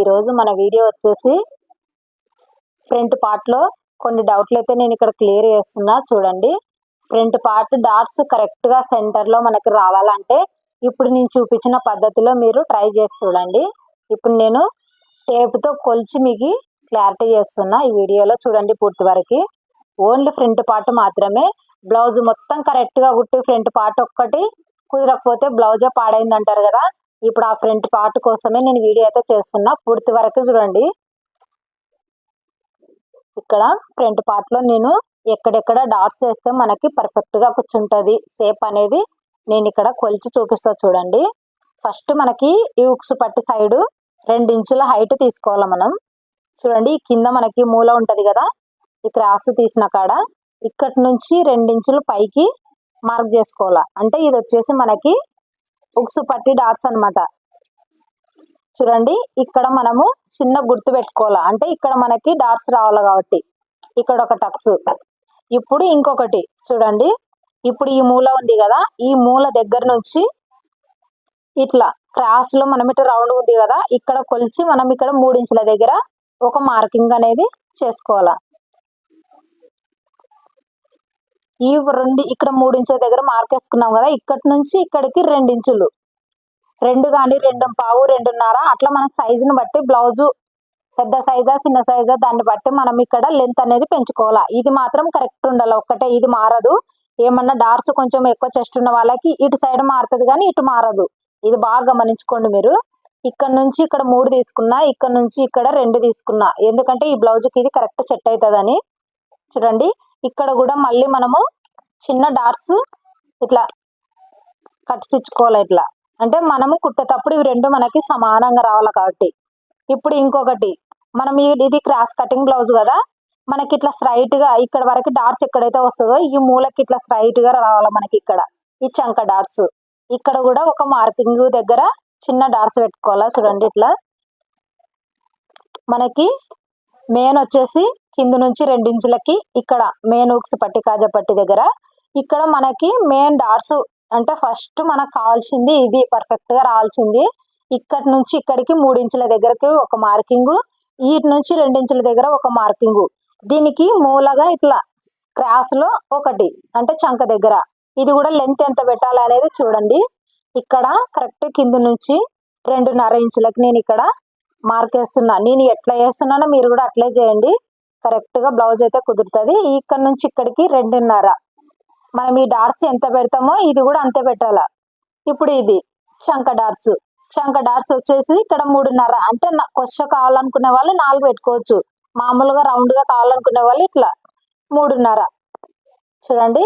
ఈరోజు మన వీడియో వచ్చేసి ఫ్రంట్ పార్ట్లో కొన్ని డౌట్లు అయితే నేను ఇక్కడ క్లియర్ చేస్తున్నా చూడండి. ఫ్రంట్ పార్ట్ డాట్స్ కరెక్ట్గా సెంటర్లో మనకి రావాలంటే ఇప్పుడు నేను చూపించిన పద్ధతిలో మీరు ట్రై చేసి చూడండి. ఇప్పుడు నేను టేప్తో కొలిచి మీకు క్లారిటీ చేస్తున్నా ఈ వీడియోలో చూడండి పూర్తి వరకు. ఓన్లీ ఫ్రంట్ పార్ట్ మాత్రమే. బ్లౌజ్ మొత్తం కరెక్ట్గా కుట్టి ఫ్రంట్ పార్ట్ ఒక్కటి కుదరకపోతే బ్లౌజే పాడైంది అంటారు కదా. ఇప్పుడు ఆ ఫ్రంట్ పార్ట్ కోసమే నేను వీడియో అయితే చేస్తున్నా. పూర్తి వరకు చూడండి. ఇక్కడ ఫ్రంట్ పార్ట్లో నేను ఎక్కడెక్కడ డాట్స్ వేస్తే మనకి పర్ఫెక్ట్గా కూర్చుంటుంది. షేప్ అనేది నేను ఇక్కడ కొలిచి చూపిస్తా చూడండి. ఫస్ట్ మనకి ఈ ఉక్స్ పట్టి సైడు రెండు ఇంచుల హైట్ తీసుకోవాలి మనం. చూడండి కింద మనకి మూల ఉంటుంది కదా ఈ క్రాస్ తీసిన కాడ. ఇక్కడి నుంచి రెండించులు పైకి మార్క్ చేసుకోవాలా. అంటే ఇది వచ్చేసి మనకి ఉక్సు పట్టి డాట్స్ అనమాట చూడండి ఇక్కడ మనము చిన్న గుర్తు పెట్టుకోవాలా? అంటే ఇక్కడ మనకి డాట్స్ రావాలి కాబట్టి. ఇక్కడ ఒక టక్స్. ఇప్పుడు ఇంకొకటి. చూడండి ఇప్పుడు ఈ మూల ఉంది కదా? ఈ మూల దగ్గర నుంచి ఇట్లా క్రాస్లో మనం ఇట్లా రౌండ్ ఉంది కదా? ఇక్కడ కొలిచి మనం ఇక్కడ మూడు ఇంచుల దగ్గర ఒక మార్కింగ్ అనేది చేసుకోవాలా? ఈ రెండు ఇక్కడ మూడు ఇంచుల దగ్గర మార్కేసుకున్నాం కదా ఇక్కడి నుంచి ఇక్కడికి రెండు ఇంచులు. రెండు కానీ రెండు పావు రెండున్నర అట్లా మన సైజుని బట్టి బ్లౌజు పెద్ద సైజా చిన్న సైజా దాన్ని బట్టి మనం ఇక్కడ లెంత్ అనేది పెంచుకోవాలా. ఇది మాత్రం కరెక్ట్ ఉండాలి ఒక్కటే ఇది మారదు. ఏమన్నా డార్క్స్ కొంచెం ఎక్కువ చెస్ట్ ఉన్న వాళ్ళకి ఇటు సైడ్ మారుతుంది కానీ ఇటు మారదు. ఇది బాగా గమనించుకోండి మీరు. ఇక్కడ నుంచి ఇక్కడ మూడు తీసుకున్నా ఇక్కడ నుంచి ఇక్కడ రెండు తీసుకున్నా. ఎందుకంటే ఈ బ్లౌజ్కి ఇది కరెక్ట్ సెట్ అవుతుందని. చూడండి. ఇక్కడ కూడా మళ్ళీ మనము చిన్న డాట్స్ ఇట్లా కట్స్ ఇచ్చుకోవాలి ఇట్లా. అంటే మనము కుట్టేటప్పుడు ఇవి రెండు మనకి సమానంగా రావాలి కాబట్టి. ఇప్పుడు ఇంకొకటి మనం ఇది క్రాస్ కటింగ్ బ్లౌజ్ కదా మనకి ఇట్లా స్ట్రైట్గా ఇక్కడ వరకు డాట్స్ ఎక్కడైతే వస్తుందో ఈ మూలకి ఇట్లా స్ట్రైట్గా రావాలి మనకి ఇక్కడ ఈ చంక డాట్స్. ఇక్కడ కూడా ఒక మార్కింగ్ దగ్గర చిన్న డాట్స్ పెట్టుకోవాలా చూడండి ఇట్లా. మనకి మెయిన్ వచ్చేసి కింద నుంచి రెండించులకి ఇక్కడ మెయిన్ ఉక్స్ పట్టి కాజా పట్టి దగ్గర. ఇక్కడ మనకి మెయిన్ డార్స్ అంటే ఫస్ట్ మనకు కావాల్సింది ఇది పర్ఫెక్ట్గా రావాల్సింది. ఇక్కడ నుంచి ఇక్కడికి మూడు ఇంచుల దగ్గరకి ఒక మార్కింగు వీటి నుంచి రెండించుల దగ్గర ఒక మార్కింగు దీనికి మూలగా ఇట్లా క్రాస్లో ఒకటి అంటే చంక దగ్గర. ఇది కూడా లెంత్ ఎంత పెట్టాలి అనేది చూడండి. ఇక్కడ కరెక్ట్ కింద నుంచి రెండున్నర ఇంచులకి నేను ఇక్కడ మార్క్ వేస్తున్నా. నేను ఎట్లా వేస్తున్నానో మీరు కూడా అట్లే చేయండి. కరెక్ట్గా బ్లౌజ్ అయితే కుదురుతుంది. ఇక్కడ నుంచి ఇక్కడికి రెండున్నర. మనం ఈ డార్స్ ఎంత పెడతామో ఇది కూడా అంతే పెట్టాల? ఇప్పుడు ఇది శంఖ డార్స్. శంఖ డార్స్ వచ్చేసి ఇక్కడ మూడున్నర. అంటే కొచ్చ కావాలనుకునే వాళ్ళు నాలుగు పెట్టుకోవచ్చు. మామూలుగా రౌండ్గా కావాలనుకునే వాళ్ళు ఇట్లా మూడున్నర. చూడండి.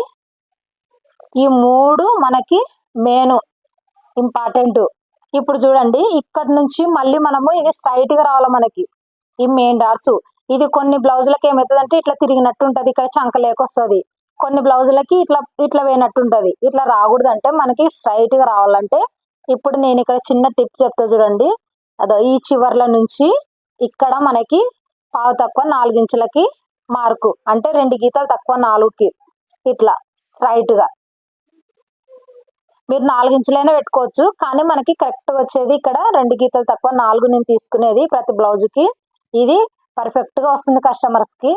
ఈ మూడు మనకి మెయిన్ ఇంపార్టెంట్. ఇప్పుడు చూడండి ఇక్కడ నుంచి మళ్ళీ మనము ఇది స్ట్రైట్గా రావాలి మనకి. ఈ మెయిన్ డాట్స్ ఇది కొన్ని బ్లౌజులకి ఏమవుతుందంటే ఇట్లా తిరిగినట్టు ఉంటుంది ఇక్కడ చంక లేకొస్తుంది. కొన్ని బ్లౌజులకి ఇట్లా ఇట్లా వేయనట్టు ఉంటుంది ఇట్లా రాకూడదు అంటే మనకి స్ట్రైట్గా రావాలంటే ఇప్పుడు నేను ఇక్కడ చిన్న టిప్ చెప్తా చూడండి. అదో ఈ చివర్ల నుంచి ఇక్కడ మనకి పావు తక్కువ నాలుగించులకి మార్కు. అంటే రెండు గీతలు తక్కువ నాలుగుకి ఇట్లా స్ట్రైట్గా మీరు నాలుగించులైనా పెట్టుకోవచ్చు కానీ మనకి కరెక్ట్ వచ్చేది ఇక్కడ రెండు గీతలు తక్కువ నాలుగు నేను తీసుకునేది ప్రతి బ్లౌజ్కి. ఇది పర్ఫెక్ట్గా వస్తుంది కస్టమర్స్కి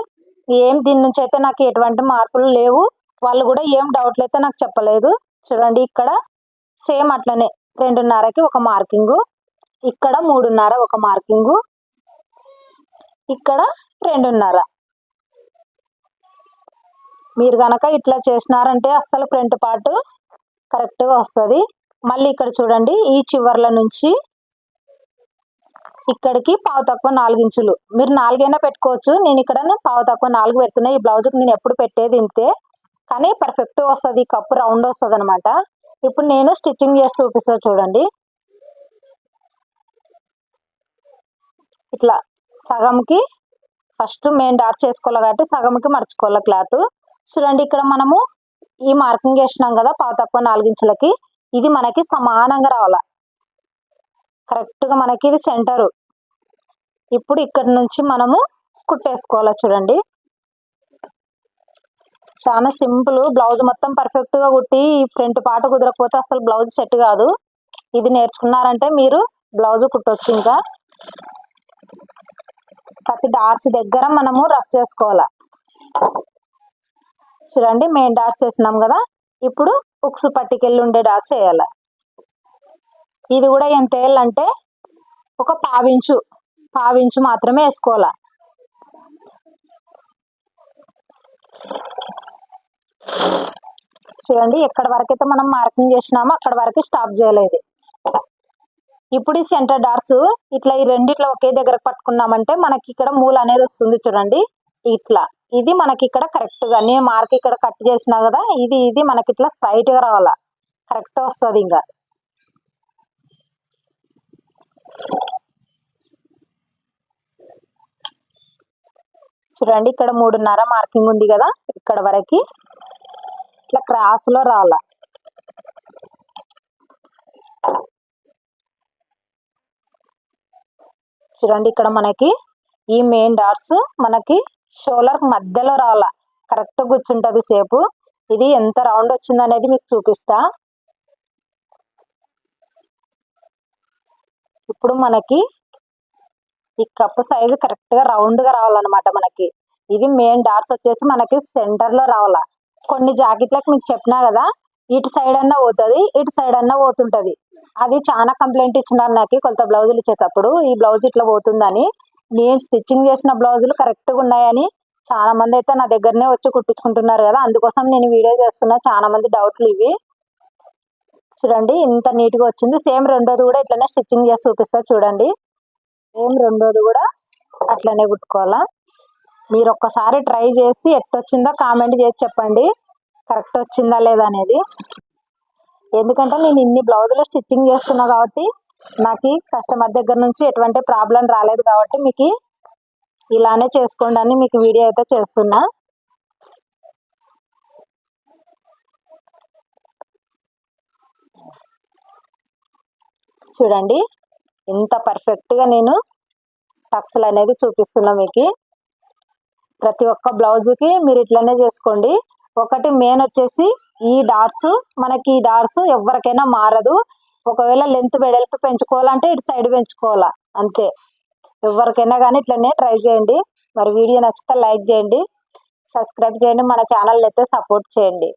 ఏం దీని నుంచి అయితే నాకు ఎటువంటి మార్పులు లేవు. వాళ్ళు కూడా ఏం డౌట్లు అయితే నాకు చెప్పలేదు. చూడండి ఇక్కడ సేమ్ అట్లనే రెండున్నరకి ఒక మార్కింగ్ ఇక్కడ మూడున్నర ఒక మార్కింగ్ ఇక్కడ రెండున్నర. మీరు కనుక ఇట్లా చేసినారంటే అస్సలు ఫ్రంట్ పార్ట్ కరెక్ట్గా వస్తుంది. మళ్ళీ ఇక్కడ చూడండి ఈ చివర్ల నుంచి ఇక్కడికి పావు తక్కువ నాలుగు ఇంచులు. మీరు నాలుగైనా పెట్టుకోవచ్చు. నేను ఇక్కడ పావు తక్కువ నాలుగు పెడుతున్నా. ఈ బ్లౌజ్కి నేను ఎప్పుడు పెట్టేది ఇంతే. కానీ పర్ఫెక్ట్ వస్తుంది. కప్పు రౌండ్ వస్తుంది అనమాట ఇప్పుడు నేను స్టిచ్చింగ్ చేసి చూపిస్తా చూడండి. ఇట్లా సగంకి ఫస్ట్ మెయిన్ డాట్ చేసుకోవాలి కాబట్టి సగంకి మర్చుకోవాలి క్లాత్ చూడండి ఇక్కడ మనము ఈ మార్కింగ్ వేసినాం కదా పావు తక్కువ నాలుగించులకి ఇది మనకి సమానంగా రావాల. కరెక్ట్గా మనకి ఇది సెంటరు. ఇప్పుడు ఇక్కడ నుంచి మనము కుట్టేసుకోవాలి చూడండి. చాలా సింపుల్ బ్లౌజ్ మొత్తం పర్ఫెక్ట్గా కుట్టి ఫ్రంట్ పాట కుదరకపోతే అసలు బ్లౌజ్ సెట్ కాదు. ఇది నేర్చుకున్నారంటే మీరు బ్లౌజ్ కుట్టొచ్చు ఇంకా. ప్రతి డాట్స్ దగ్గర మనము రఫ్ చేసుకోవాలి. చూడండి మెయిన్ డాట్స్ వేసినాం కదా. ఇప్పుడు ఉక్స్ పట్టికెళ్ళి ఉండే డార్స్ వేయాలి. ఇది కూడా ఎంత వేయాలంటే ఒక పావించు పావించు మాత్రమే వేసుకోవాలి. చూడండి ఎక్కడ వరకైతే మనం మార్కింగ్ చేసినామో అక్కడ వరకు స్టాప్ చేయలేదు. ఇప్పుడు ఈ సెంటర్ డార్స్ ఇట్లా ఈ రెండిట్లా ఒకే దగ్గర పట్టుకున్నామంటే మనకి ఇక్కడ మూల అనేది వస్తుంది చూడండి. ఇట్లా. ఇది మనకి ఇక్కడ కరెక్ట్గా నేను మార్క్ ఇక్కడ కట్ చేసినా కదా ఇది ఇది మనకి ఇట్లా స్ట్రైట్గా రావాలా. కరెక్ట్ వస్తుంది ఇంకా. చూడండి ఇక్కడ మూడున్నర మార్కింగ్ ఉంది కదా ఇక్కడ వరకు. ఇట్లా క్రాస్లో చూడండి ఇక్కడ మనకి ఈ మెయిన్ డాట్స్ మనకి షోలర్ మధ్యలో రాల. కరెక్ట్ కూర్చుంటుంది సేపు. ఇది ఎంత రౌండ్ వచ్చింది అనేది మీకు చూపిస్తా. ఇప్పుడు మనకి ఈ కప్పు సైజు కరెక్ట్గా రౌండ్గా రావాలన్నమాట మనకి. ఇది మెయిన్ డాట్స్ వచ్చేసి మనకి సెంటర్లో రావాలా. కొన్ని జాకెట్లకు మీకు చెప్పినా కదా ఇటు సైడ్ అన్నా పోతుంది ఇటు సైడ్ అన్నా పోతుంటది. అది చాలా కంప్లైంట్ ఇచ్చినారు నాకు కొంత బ్లౌజులు ఇచ్చేటప్పుడు. ఈ బ్లౌజ్ ఇట్లా పోతుందని. నేను స్టిచ్చింగ్ చేసిన బ్లౌజులు కరెక్ట్గా ఉన్నాయని చాలా మంది అయితే నా దగ్గరనే వచ్చి కుట్టించుకుంటున్నారు కదా అందుకోసం నేను వీడియో చేస్తున్నా. చాలా మంది డౌట్లు ఇవి. చూడండి ఇంత నీట్గా వచ్చింది. సేమ్ రెండోది కూడా ఇట్లనే స్టిచ్చింగ్ చేసి చూపిస్తా చూడండి. సేమ్ రెండోది కూడా అట్లనే కుట్టుకోవాలా. మీరు ఒక్కసారి ట్రై చేసి ఎట్టొచ్చిందో కామెంట్ చేసి చెప్పండి. కరెక్ట్ వచ్చిందా లేదా అనేది. ఎందుకంటే నేను ఇన్ని బ్లౌజులు స్టిచ్చింగ్ చేస్తున్నా కాబట్టి నాకు కస్టమర్ దగ్గర నుంచి ఎటువంటి ప్రాబ్లం రాలేదు కాబట్టి మీకు ఇలానే చేసుకోండి అని మీకు వీడియో అయితే చేస్తున్నా. చూడండి. ఇంత పర్ఫెక్ట్గా నేను టక్స్లు అనేది చూపిస్తున్నా మీకు. ప్రతి ఒక్క బ్లౌజ్కి మీరు ఇట్లనే చేసుకోండి. ఒకటి మెయిన్ వచ్చేసి ఈ డాట్స్ మనకి ఈ డాట్స్ ఎవరికైనా మారదు. ఒకవేళ లెంత్ వెడల్పు పెంచుకోవాలంటే ఇటు సైడ్ పెంచుకోవాలా? అంతే. ఎవరికైనా కానీ ఇట్లనే ట్రై చేయండి. మరి వీడియో నచ్చితే లైక్ చేయండి. సబ్స్క్రైబ్ చేయండి. మన ఛానల్ అయితే సపోర్ట్ చేయండి.